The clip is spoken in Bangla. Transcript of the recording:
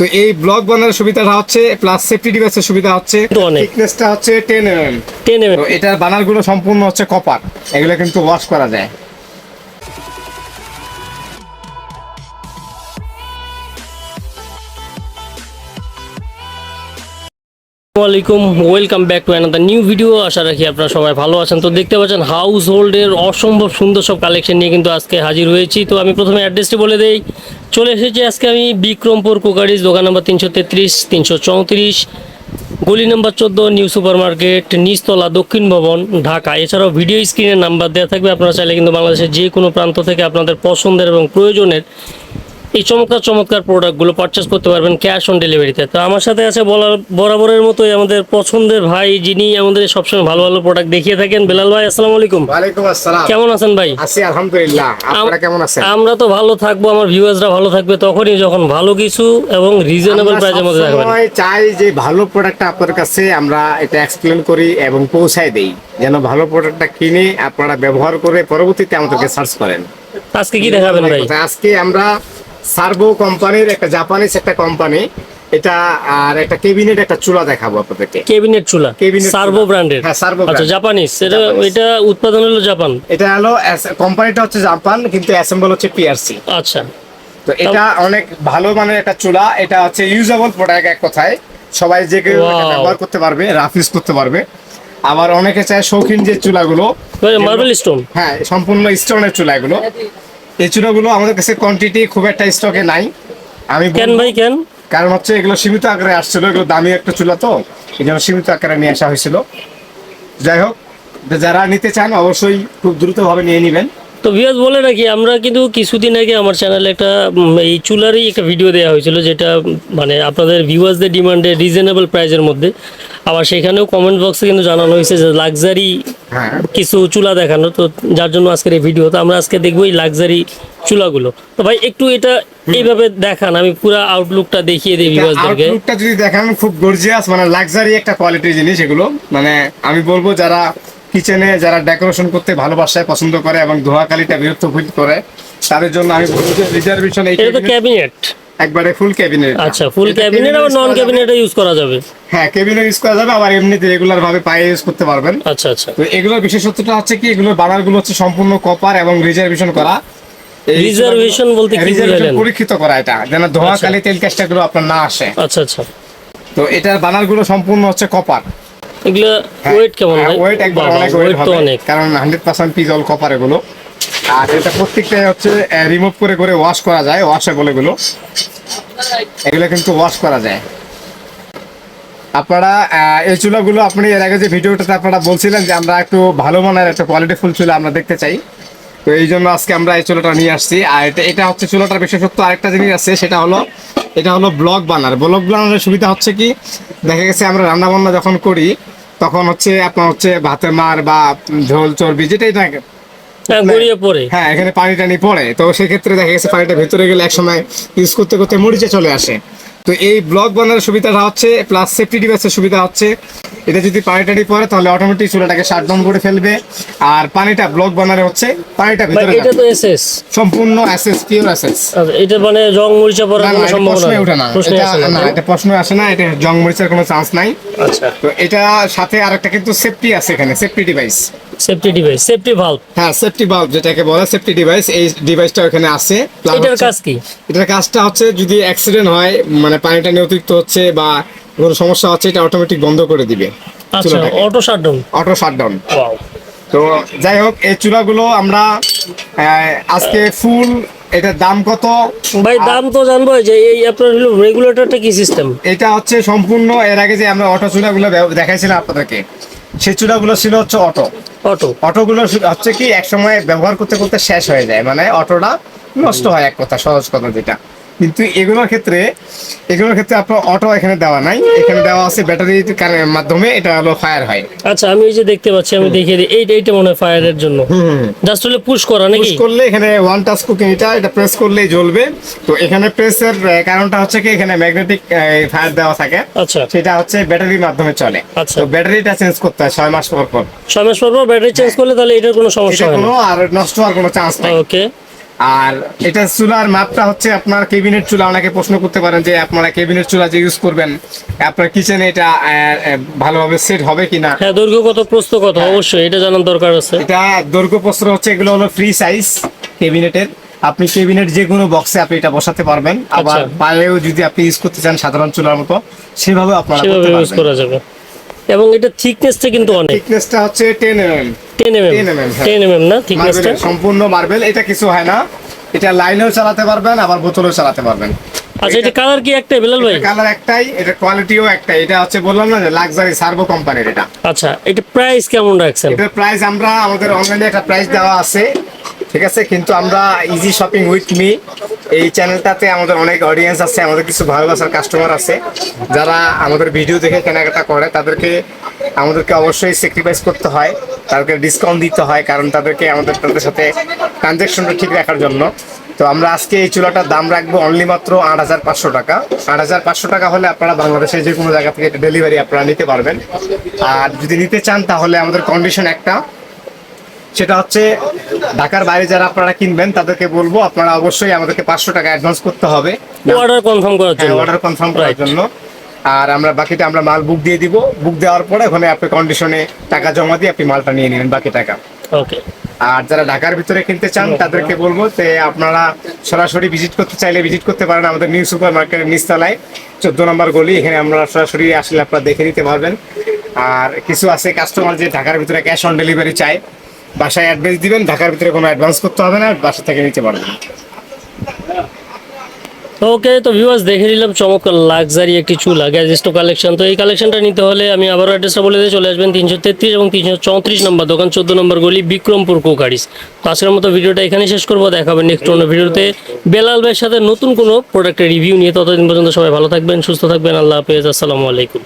তো এই ব্লক বানানোর সুবিধাটা হচ্ছে প্লাস সেফটি ডিভাইসের সুবিধা হচ্ছে। থিকনেসটা হচ্ছে টেন এম টেন এম তো এটার বানারগুলো সম্পূর্ণ হচ্ছে কপার এগুলো কিন্তু ওয়াশ করা যায়। আসসালামাইকুম welcome back to another new video আশা রাখি আপনারা সবাই ভালো আছেন। তো দেখতে পাচ্ছেন হাউস হোল্ডের অসম্ভব সুন্দর সব কালেকশন নিয়ে কিন্তু আজকে হাজির হয়েছি। তো আমি প্রথমে অ্যাড্রেসটি বলে দেই। চলে এসেছি আজকে আমি বিক্রমপুর কুকারিজ, দোকান নম্বর তিনশো তেত্রিশ, তিনশো চৌত্রিশ, গলি নম্বর চোদ্দ, নিউ সুপার মার্কেট নিচতলা, দক্ষিণ ভবন, ঢাকা। এছাড়াও ভিডিও স্ক্রিনের নাম্বার দেওয়া থাকবে। আপনারা চাইলে কিন্তু বাংলাদেশের যে কোনো প্রান্ত থেকে আপনাদের পছন্দের এবং প্রয়োজনের এই চমৎকার চমৎকার প্রোডাক্টগুলো পারচেস করতে পারবেন ক্যাশ অন ডেলিভারিতে তো আমার সাথে আছে বলার বরাবরের মতোই আমাদের পছন্দের ভাই যিনি আমাদের সবসময় ভালো ভালো প্রোডাক্ট দেখিয়ে থাকেন। বেলাল ভাই আসসালামু আলাইকুম। ওয়ালাইকুম আসসালাম। কেমন আছেন ভাই? আছি আলহামদুলিল্লাহ। আপনারা কেমন আছেন? আমরা তো ভালো থাকব আমার ভিউয়ার্সরা ভালো থাকবে তখনই যখন ভালো কিছু এবং রিজনেবল প্রাইসের মধ্যে থাকবেন। সবসময় চাই যে ভালো প্রোডাক্টটা আপনার কাছে আমরা এটা এক্সপ্লেন করি এবং পৌঁছায় দেই। যেন ভালো প্রোডাক্টটা কিনে আপনারা ব্যবহার করে পরবর্তীতে আমাদেরকে সার্চ করেন। আজকে কি দেখাবেন ভাই? আজকে আমরা সার্ভো কোম্পানির একটা জাপানিজ একটা কোম্পানি এটা আর একটা কেবিনেট একটা চুলা দেখাবো আপনাদেরকে। কেবিনেট চুলা? Cabinet servo. ব্র্যান্ডের হ্যাঁ, Servo আচ্ছা। জাপানিজ এটা এটা উৎপাদন হলো জাপান এটা হলো কোম্পানিটা হচ্ছে জাপান কিন্তু অ্যাসেম্বল হচ্ছে পিআরসি আচ্ছা। তো এটা অনেক ভালো মানের একটা চুলা। এটা হচ্ছে ইউজেবল প্রোডাক্ট এক কথায়। সবাই যে কেউ ব্যবহার করতে পারবে রাফ ইউজ করতে পারবে। আবার অনেকে চায় শৌখিন যে চুলাগুলো মার্বেল স্টোন হ্যাঁ সম্পূর্ণ স্টোনের চুলা এগুলো এই চুলাগুলো আমাদের কাছে কোয়ান্টিটি খুব একটা স্টকে নাই। আমি কেন ভাই কেন? কারণ হচ্ছে এগুলো সীমিত আকারে আসছিল এগুলো দামি একটা চুলা তো এই জন্য সীমিত আকারে নিয়ে আসা হয়েছিল। যাই হোক যারা নিতে চান অবশ্যই খুব দ্রুতভাবে নিয়ে নেবেন। তো ভিউয়ার্স বলে রাখি আমরা কিন্তু কিছুদিন আগে আমার চ্যানেলে একটা এই চুলারই একটা ভিডিও দেওয়া হয়েছিল যেটা মানে আপনাদের ভিউয়ার্সদের ডিমান্ডে রিজনেবল প্রাইসের মধ্যে। আবার সেখানেও কমেন্ট বক্সে কিন্তু জানানো হয়েছে যে লাক্সারি হ্যাঁ। কিছু চুলা দেখানো তো যার জন্য আজকের এই ভিডিও তো আমরা আজকে দেখব এই লাক্সারি চুলাগুলো। তো ভাই একটু এটা এইভাবে দেখান আমি পুরো আউটলুকটা দেখিয়ে দিই ভিউয়ার্সদেরকে আউটলুকটা যদি দেখান খুব গর্জিয়াস মানে লাক্সারি একটা কোয়ালিটির জিনিস এগুলো। মানে আমি বলব যারা কিচেনে যারা ডেকোরেশন করতে ভালোবাসে পছন্দ করে এবং ধোয়াকালিটা বিরক্ত ফিল করে তাদের জন্য আমি বলব যে রিজার্ভেশন এই এটা তো ক্যাবিনেট একবারে ফুল ক্যাবিনেট আচ্ছা ফুল ক্যাবিনেট আবার নন ক্যাবিনেটে ইউজ করা যাবে? হ্যাঁ ক্যাবিনেট ইউজ করা যাবে আবার এমনিতে রেগুলার ভাবে পায়ে ইউজ করতে পারবেন। আচ্ছা আচ্ছা। তো এগুলোর বিশেষত্বটা হচ্ছে কি এগুলোর বানারগুলো হচ্ছে সম্পূর্ণ কপার এবং রিজার্ভেশন করা। Reservation বলতে কি reservation পরীক্ষিত করা এটা যেন ধোয়া কালি তেল কাজটাগুলো আপনার না আসে। আচ্ছা আচ্ছা। তো এটার বানারগুলো সম্পূর্ণ হচ্ছে কপার এগুলো ওয়েট কেমন ভাই? ওয়েট হ্যাঁ, একবার অনেক ওয়েট তো অনেক। কারণ হান্ড্রেড পার্সেন্ট পিজল কপার এগুলো। আর এটা প্রত্যেকটাই হচ্ছে রিমুভ করে করে ওয়াশ করা যায় ওয়াশেবল এগুলো এগুলো কিন্তু ওয়াশ করা যায়। আপনারা এই চুলাগুলো আপনি এর আগে যে ভিডিওটাতে আপনারা বলছিলেন যে আমরা একটু ভালো মানের একটা কোয়ালিটি ফুল চুলা আমরা দেখতে চাই। তো এই জন্য আজকে আমরা এই চুলাটা নিয়ে আসছি। আর এটা এটা হচ্ছে চুলাটার বিশেষত্ব আরেকটা জিনিস আছে সেটা হলো এটা হলো ব্লক বানার ব্লক বানানোর সুবিধা হচ্ছে কি দেখা গেছে আমরা রান্না বান্না যখন করি তখন হচ্ছে আপনার হচ্ছে ভাতের মার বা ঝোল চর্বি যেটাই থাকে হ্যাঁ গড়িয়ে পড়ে। হ্যাঁ এখানে পানি টানি পড়ে। তো সেক্ষেত্রে দেখা গেছে পানিটা ভেতরে গেলে একসময় ইউজ করতে করতে মরিচে চলে আসে। তো এই ব্লক বানানোর সুবিধাটা হচ্ছে প্লাস সেফটি ডিভাইসের সুবিধা হচ্ছে এটা যদি পানি টানি পড়ে তাহলে অটোমেটিক চুলাটাকে শাট ডাউন করে ফেলবে। আর পানিটা ব্লক বানারে হচ্ছে পানিটা ভিতরে এটা তো এসএস সম্পূর্ণ অ্যাসেস পিওর অ্যাসেস এটা মানে রং মরিচা পড়ার কোনো সম্ভাবনা নেই। ওঠে না। এটা না এটা প্রশ্ন আসে না এটা জং মরিচের কোনো চান্স নাই। আচ্ছা। তো এটা সাথে আরেকটা কিন্তু সেফটি আছে এখানে safety device safety device safety valve হ্যাঁ সেফটি বাল্ব যেটাকে বলে সেফটি ডিভাইস এই ডিভাইসটা ওখানে আছে। এটার কাজ কি? এটার কাজটা হচ্ছে যদি অ্যাক্সিডেন্ট হয় মানে পানিটা নিয়ে অতিরিক্ত হচ্ছে বা কোনো সমস্যা হচ্ছে এটা অটোমেটিক বন্ধ করে দিবে আচ্ছা অটো শাটডাউন অটো শাটডাউন তো যাই হোক এই চুলাগুলো আমরা আজকে ফুল এটার দাম কত? ভাই দাম তো জানব যে এই আপনার হলো রেগুলেটরটা কি সিস্টেম এটা হচ্ছে সম্পূর্ণ এর আগে যে আমরা অটো চুলাগুলো দেখাইছিলাম আপনাদেরকে সেই চুলাগুলো ছিল হচ্ছে অটো অটো অটোগুলো হচ্ছে কি এক সময় ব্যবহার করতে করতে শেষ হয়ে যায় মানে অটোটা নষ্ট হয় এক কথা সহজ কথা যেটা। কিন্তু এগুলোর ক্ষেত্রে এগুলোর ক্ষেত্রে আপনার অটো এখানে দেওয়া নাই। এখানে দেওয়া আছে ব্যাটারির মাধ্যমে এটা হলো ফায়ার হয়। আচ্ছা আমি এই যে দেখতে পাচ্ছি আমি দেখিয়ে দিই। এইটা এইটা মনে হয় ফায়ারের জন্য। জাস্ট হলে পুশ করা নাকি? পুশ করলে এখানে ওয়ান টাচ কুকিং এটা এটা প্রেস করলেই জ্বলবে। তো এখানে প্রেসের কারণটা হচ্ছে কি এখানে ম্যাগনেটিক ফায়ার দেওয়া থাকে। আচ্ছা। সেটা হচ্ছে ব্যাটারির মাধ্যমে চলে। আচ্ছা। তো ব্যাটারিটা চেঞ্জ করতে হয় ছয় মাস পর পর। ছয় মাস পর পর ব্যাটারি চেঞ্জ করলে তাহলে এটার কোনো সমস্যা হয় না? কোনো আর নষ্ট হওয়ার কোনো চান্স নাই। ওকে আর এটা চুলার মাপটা হচ্ছে আপনার কেবিনেট চুলা। অনেকে প্রশ্ন করতে পারেন যে আপনারা কেবিনেট চুলা যে ইউজ করবেন আপনার কিচেনে এটা ভালোভাবে সেট হবে কিনা? হ্যাঁ দৈর্ঘ্য কত প্রস্থ কত অবশ্যই এটা জানার দরকার আছে। এটা দৈর্ঘ্য প্রস্থ হচ্ছে এগুলো হলো ফ্রি সাইজ কেবিনেটের আপনি কেবিনেট যে কোনো বক্সে আপনি এটা বসাতে পারবেন। আবার আচ্ছা। বাইরেও যদি আপনি ইউজ করতে চান সাধারণ চুলার মতো সেভাবে আপনারা ইউজ করা যাবে। এবং এটা থিকনেসটা কিন্তু অনেক। থিকনেসটা হচ্ছে ten M ten M 10 mm, হ্যাঁ। এম না থিকনেসটা সম্পূর্ণ মার্বেল এটা কিছু হয় না। এটা লাইনেও চালাতে পারবেন আবার বোতলেও চালাতে পারবেন। আচ্ছা এটা কালার কি একটাই বেলাল ভাই? কালার একটাই এটা কোয়ালিটিও একটাই। এটা হচ্ছে বললাম না যে লাক্সারি সার্ভো কোম্পানির এটা। আচ্ছা এটা প্রাইস কেমন রাখছেন? এটা প্রাইস আমরা আমাদের অনলাইনে একটা প্রাইস দেওয়া আছে। ঠিক আছে, কিন্তু আমরা ইজি শপিং উইথ মি এই চ্যানেলটাতে আমাদের অনেক অডিয়েন্স আছে, আমাদের কিছু ভালোবাসার কাস্টমার আছে। যারা আমাদের ভিডিও দেখে কেনাকাটা করে, তাদেরকে, আমাদেরকে অবশ্যই স্যাক্রিফাইস করতে হয়, তাদেরকে ডিসকাউন্ট দিতে হয়, কারণ তাদেরকে আমাদের, তাদের সাথে ট্রানজ্যাকশনটা ঠিক রাখার জন্য। তো আমরা আজকে এই চুলাটার দাম রাখব অনলি মাত্র আট হাজার পাঁচশো টাকা। আট হাজার পাঁচশো টাকা হলে আপনারা বাংলাদেশের যে কোনো জায়গা থেকে ডেলিভারি আপনারা নিতে পারবেন। আর যদি নিতে চান তাহলে আমাদের কন্ডিশন একটা সেটা হচ্ছে ঢাকার বাইরে যারা আপনারা কিনবেন তাদেরকে বলব আপনারা অবশ্যই আমাদেরকে পাঁচশো টাকা অ্যাডভান্স করতে হবে। অর্ডার কনফার্ম করার জন্য। অর্ডার কনফার্ম করার জন্য। আর আমরা বাকিটা আমরা মাল বুক দিয়ে দিব। বুক দেওয়ার পরে ওখানে আপনি কন্ডিশনে টাকা জমা দিয়ে আপনি মালটা নিয়ে নেবেন বাকি টাকা। ওকে আর যারা ঢাকার ভিতরে কিনতে চান তাদেরকে বলব যে আপনারা সরাসরি ভিজিট করতে চাইলে ভিজিট করতে পারেন আমাদের নিউ সুপার মার্কেটের নিচতলায়। চোদ্দ নম্বর গলি এখানে আমরা সরাসরি আসলে আপনারা দেখে নিতে পারবেন। আর কিছু আছে কাস্টমার যে ঢাকার ভিতরে ক্যাশ অন ডেলিভারি চায় বাসায় অ্যাডভান্স দিবেন, ঢাকার ভিতরে কোনো অ্যাডভান্স করতে হবে না, বাসা থেকে নিতে পারবেন ওকে তো ভিউয়ার্স দেখে নিলাম, চমৎকার লাক্সারি একটি চুলা। গ্যাস স্টোভ কালেকশন তো এই কালেকশনটা নিতে হলে আমি আবারও অ্যাড্রেসটা বলে দিয়ে চলে আসবেন তিনশো তেত্রিশ এবং তিনশো চৌত্রিশ নম্বর দোকান, চোদ্দ নম্বর গলি, বিক্রমপুর কোকারিস। তো আজকের মতো ভিডিওটা এখানে শেষ করব দেখাবেন নেক্সট অন্য ভিডিওতে। বেলাল ভাইয়ের সাথে নতুন কোনো প্রোডাক্টের রিভিউ নিয়ে, ততদিন পর্যন্ত সবাই ভালো থাকবেন, সুস্থ থাকবেন, আল্লাহ হাফেজ, আসসালামু আলাইকুম।